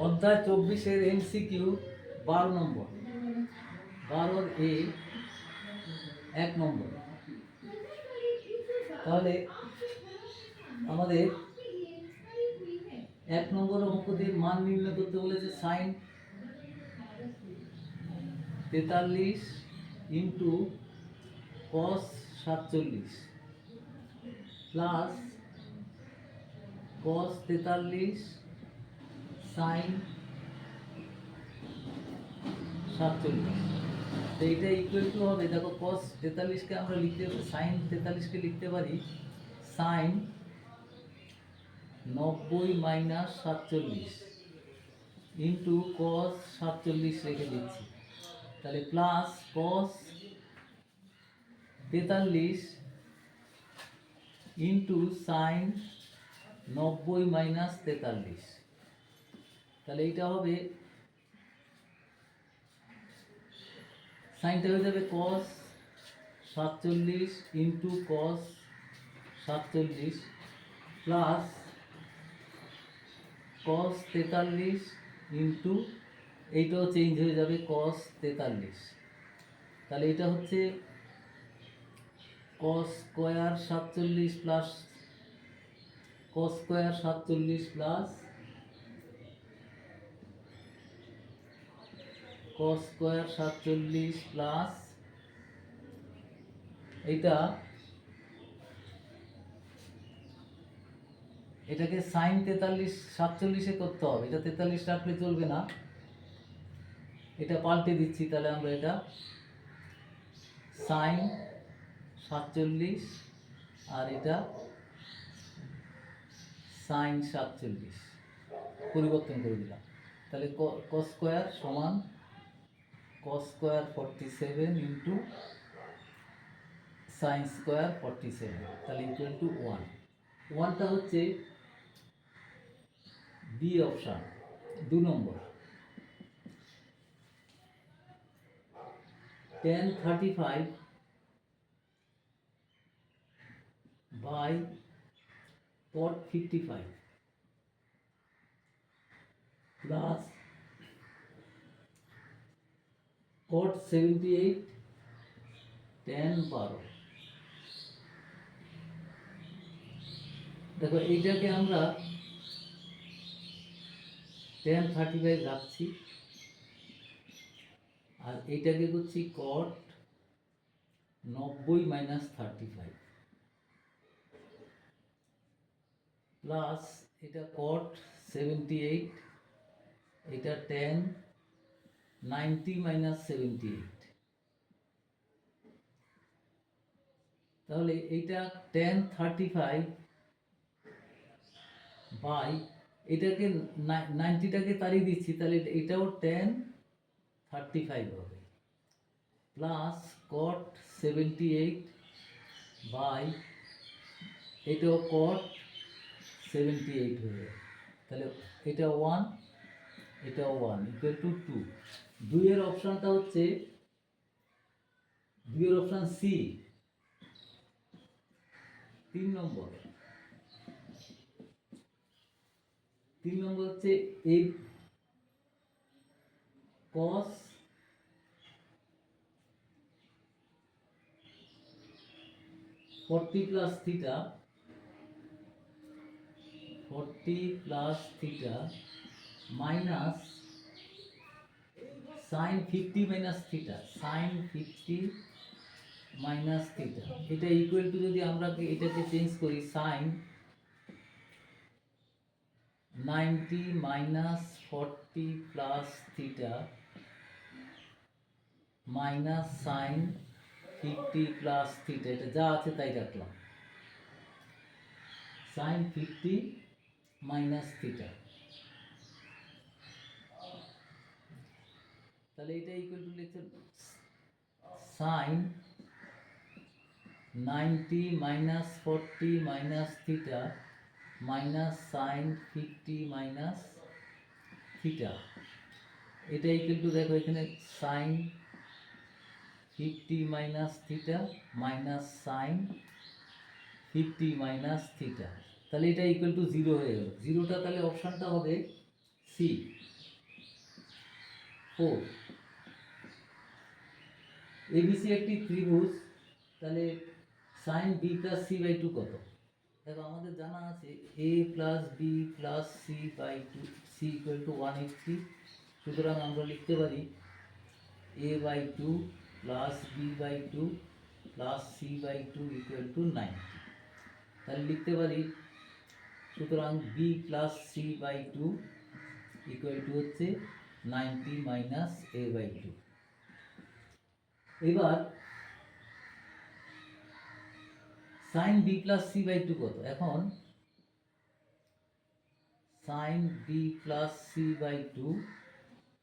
অধ্যায় চব্বিশের এমসিকিউ বারো নম্বর। বারোর এ এক নম্বর। তাহলে আমাদের এক নম্বর অঙ্কটির মান নির্ণয় করতে বলেছে সাইন তেতাল্লিশ ইন্টু কস সাতচল্লিশ প্লাস কস তেতাল্লিশ সাইন সাতচল্লিশ। তো এইটা ইকুয়াল টু হবে। দেখো কস তেতাল্লিশকে আমরা লিখতে সাইন তেতাল্লিশকে লিখতে পারি সাইন নব্বই মাইনাস সাতচল্লিশ ইন্টু কস সাতচল্লিশ রেখে দিচ্ছি। তাহলে প্লাস কস তেতাল্লিশ ইন্টু সাইন নব্বই মাইনাস তেতাল্লিশ। তাহলে এইটা হবে সাইনটা হয়ে যাবে কস সাতচল্লিশ ইন্টু কস সাতচল্লিশ প্লাস কস তেতাল্লিশ ইন্টু এইটাও চেঞ্জ হয়ে যাবে কস তেতাল্লিশ। তাহলে এটা হচ্ছে কস স্কোয়ার সাতচল্লিশ প্লাস কস স্কোয়ার সাতচল্লিশ প্লাস কস স্কোয়ার সাতচল্লিশ প্লাস এইটা, এটাকে সাইন তেতাল্লিশ, সাতচল্লিশে করতে হবে। এটা তেতাল্লিশ রাখলে চলবে না। এটা পাল্টে দিচ্ছি তাহলে আমরা এটা সাইন সাতচল্লিশ আর এটা সাইন সাতচল্লিশ। পরিবর্তন করে দিলাম। তাহলে কস স্কোয়ার সমান forty seven into sine square forty seven তাহলে ইকুয়াল টু ওয়ান ওয়ানটা হচ্ছে বি অপশান দু নম্বর। Ten thirty five by cot 55 plus cot 78 tan 12 দেখো, এইটাকে আমরা টেন থার্টি ফাইভ রাখছি। আর এইটাকে করছি কট নব্বই মাইনাস থার্টি ফাইভ। প্লাস এটা কট সেভেন্টি এইট, এটা ten ninety minus seventy eight. তাহলে এইটা টেন থার্টি ফাইভ বাই, এটাকে নাইনটিটাকে তাড়িয়ে দিচ্ছি, তাহলে এটাও টেন থার্টি ফাইভ হবে। Plus cot seventy eight by, এটাও কট সেভেন্টি এইট হয়ে তাহলে এটা ওয়ান এটা ওয়ান ইকুয়াল টু টু দুইয়ের অপশানটা হচ্ছে, দুইয়ের অপশান সি। তিন নম্বর। তিন নম্বর হচ্ছে এই cos, forty plus theta, forty plus theta minus sine fifty minus theta sine fifty minus theta এটা ইকুয়াল টু যদি আমরা এটাকে চেঞ্জ করি sine ninety minus forty plus theta minus sine fifty plus theta এটা যা আছে তাই রাখলাম। সাইন ফিফটি মাইনাস থিটা তাহলে এটা ইকুয়াল টু লিখছে sine ninety minus forty minus theta minus sine fifty minus theta এটা ইকুয়াল টু দেখো এখানে sine fifty minus theta minus sine fifty minus theta তাহলে এটা ইকুয়াল টু জিরো হয়ে গেল। জিরোটা তাহলে অপশানটা হবে সি ফোর এবিসি একটি ত্রিভুজ, তাহলে sine B plus C by two কত? দেখো, আমাদের জানা আছে A plus B plus C by two C equal to one eighty সুতরাং আমরা লিখতে পারি A by two plus B by two plus C by two equal to ninety তাহলে লিখতে পারি, সুতরাং B plus C by two equal to হচ্ছে ninety minus A by two এবার sine B plus C by two কত? এখন sine B plus C by two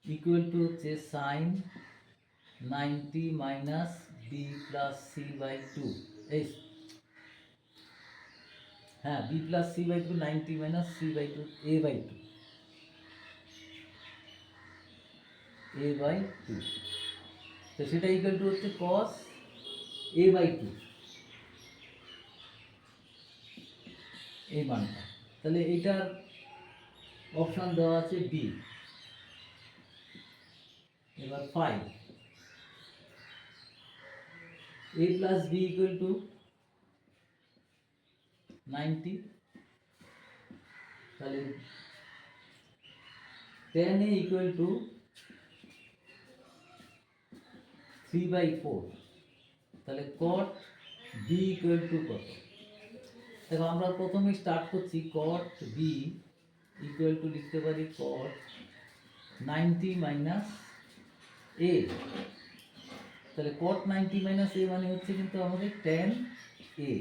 equal to হচ্ছে sine ninety minus B plus C by two এই হ্যাঁ B plus C by two ninety minus C by two A by two A by two তো সেটা equal to হচ্ছে কস এ by two এই মানটা। তাহলে এটার অপশান দেওয়া আছে বি এবার five A plus B equal to ninety তাহলে ten A equal to three by four তাহলে কট বি ইকুয়াল টু কত? দেখো, আমরা প্রথমে স্টার্ট করছি কট বি ইকুয়াল টু লিখতে পারি কট নাইনটি মাইনাস এ তাহলে কট নাইনটি মাইনাস এ মানে হচ্ছে কিন্তু আমাদের টেন এ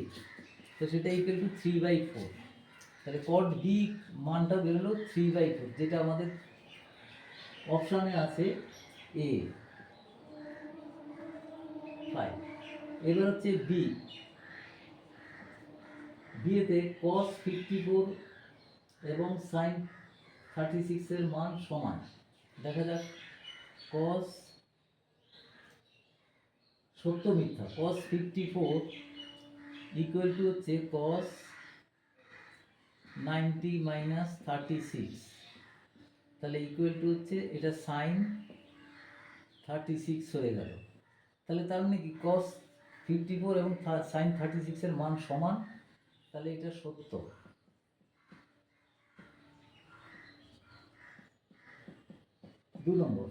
তো সেটা equal to three by four তাহলে কট বি মানটা বেরোলো থ্রি বাই ফোর যেটা আমাদের অপশানে আছে এ ফাইভ এবার হচ্ছে বি বিয়েতে কস ফিফটি ফোর এবং সাইন থার্টি সিক্সের মান সমান। দেখা যাক কস সত্য মিথ্যা cos fifty four equal to হচ্ছে cos ninety minus thirty six তাহলে ইকুয়াল টু হচ্ছে, এটা সাইন থার্টি সিক্স হয়ে গেল। তাহলে তার মানে কি? কস ফিফটি ফোর এবং সাইন থার্টি সিক্সের মান সমান, তাহলে এটা সত্য। দু নম্বর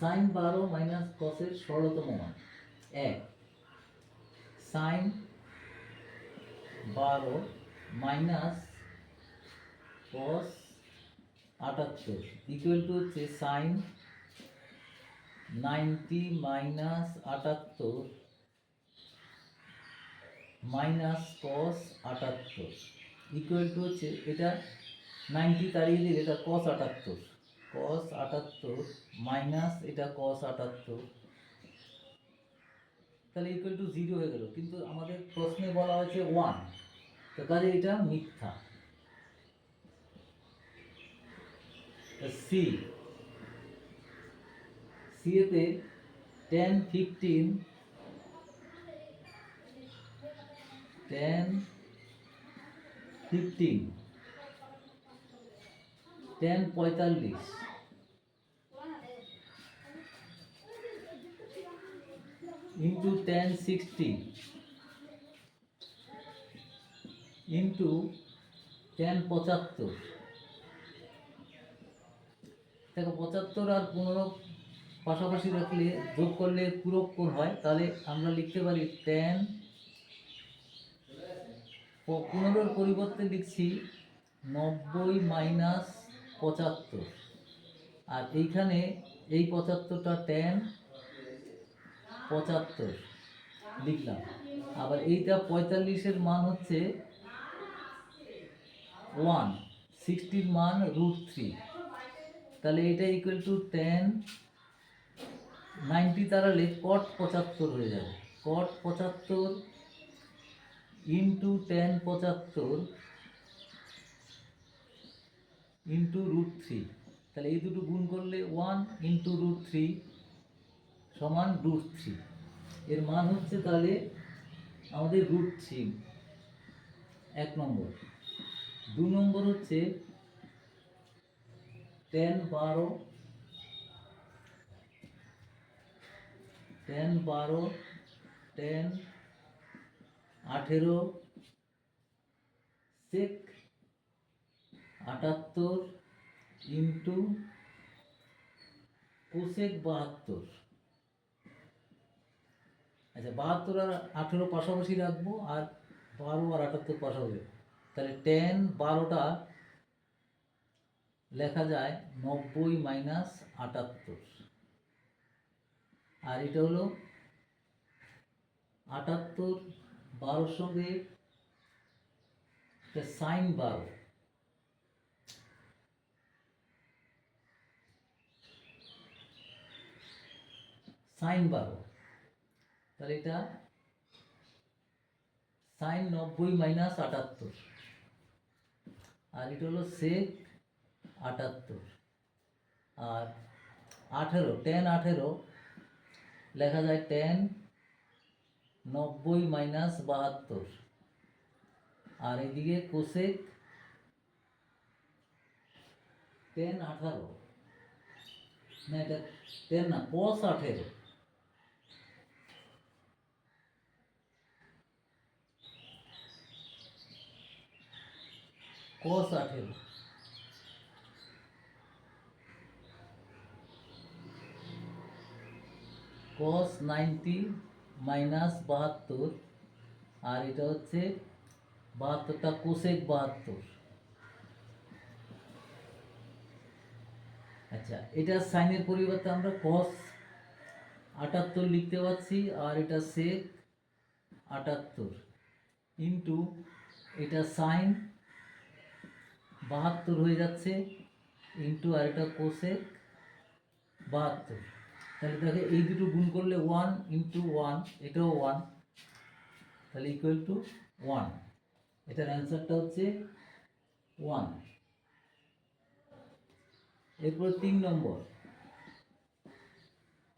সাইন বারো মাইনাস কসের সরলতম মান। এক সাইন বারো মাইনাস কস আটাত্তর ইকুয়াল টু হচ্ছে সাইন নাইনটি মাইনাস আটাত্তর মাইনাস কস আটাত্তর ইকুয়াল টু হচ্ছে এটা নাইনটি তাড়িয়ে দিলে এটা কস আটাত্তর। কস আটাত্তর মাইনাস এটা কস আটাত্তর। তাহলে ইকুয়াল টু জিরো হয়ে গেল। কিন্তু আমাদের প্রশ্নে বলা হয়েছে ওয়ান তো কাজে এটা মিথ্যা। সি সি এতে ten fifteen ten fifteen ten পঁয়তাল্লিশ। Into ten sixty into ten পঁচাত্তর। দেখো পঁচাত্তর আর পনেরো পাশাপাশি রাখলে যোগ করলে পূরক হয়, তাহলে আমরা লিখতে পারি টেন পনেরোর পরিবর্তে লিখছি নব্বই মাইনাস পঁচাত্তর। আর এইখানে এই পঁচাত্তরটা টেন পঁচাত্তর লিখলাম। আবার এইটা পঁয়তাল্লিশের মান হচ্ছে ওয়ান সিক্সটির মান রুট থ্রি তাহলে এটা ইকুয়াল টু টেন নাইনটি তাড়ালে কট পঁচাত্তর হয়ে যাবে। কট পঁচাত্তর ইন্টু টেন পঁচাত্তর ইন্টু রুট থ্রি তাহলে এই দুটো গুণ করলে ওয়ান ইন্টু রুট থ্রি সমান রুট থ্রি এর মান হচ্ছে তাহলে আমাদের রুট থ্রি এক নম্বর। দু নম্বর হচ্ছে টেন বারো টেন বারো, টেন, আঠেরো সেক আটাত্তর ইন্টু কোসেক বাহাত্তর। আচ্ছা বাহাত্তর আর আঠেরো পাশাপাশি রাখব আর বারো আর আটাত্তর পাশাপাশি। তাহলে টেন বারোটা লেখা যায় নব্বই মাইনাস আটাত্তর। আর এটা হলো আটাত্তর বারোর সঙ্গে সাইন বারো। সাইন বারো। তাহলে এটা সাইন নব্বই মাইনাস আটাত্তর। আর এটা হলো সেক আটাত্তর। আর আঠেরো টেন আঠেরো লেখা যায় টেন নব্বই মাইনাস বাহাত্তর। আর এদিকে কোসেক টেন আঠারো। না, এটা টেন না কস আঠেরো। কস আঠেরো। কস নাইনটি মাইনাস বাহাত্তর, আর এটা হচ্ছে বাহাত্তরটা কোসেক বাহাত্তর। আচ্ছা এটা সাইনের পরিবর্তে আমরা কস আটাত্তর লিখতে পারছি, আর এটা সেক আটাত্তর। ইন্টু এটা সাইন বাহাত্তর হয়ে যাচ্ছে ইন্টু আর এটা কোসেক বাহাত্তর। তাহলে দেখে এই দুটো গুণ করলে ওয়ান ইন্টু ওয়ান এটাও ওয়ান তাহলে ইকুয়াল টু ওয়ান এটার অ্যান্সারটা হচ্ছে ওয়ান এরপর তিন নম্বর।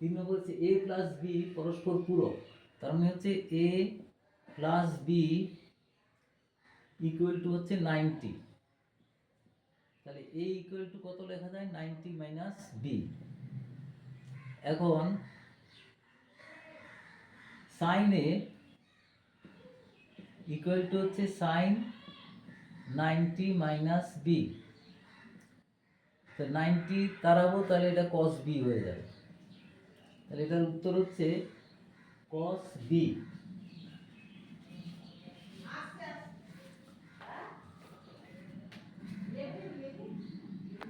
তিন নম্বর হচ্ছে এ প্লাস বি পরস্পর পূরক। তার মানে হচ্ছে A plus B equal to হচ্ছে নাইনটি তাহলে এ ইকুয়াল টু কত লেখা যায়? নাইনটি মাইনাস বি এখন সাইন এ ইকুয়াল টু হচ্ছে সাইন নাইনটি মাইনাস বি তো নাইনটি তারাবো, তাহলে এটা কস বি হয়ে যাবে। তাহলে এটার উত্তর হচ্ছে কস বি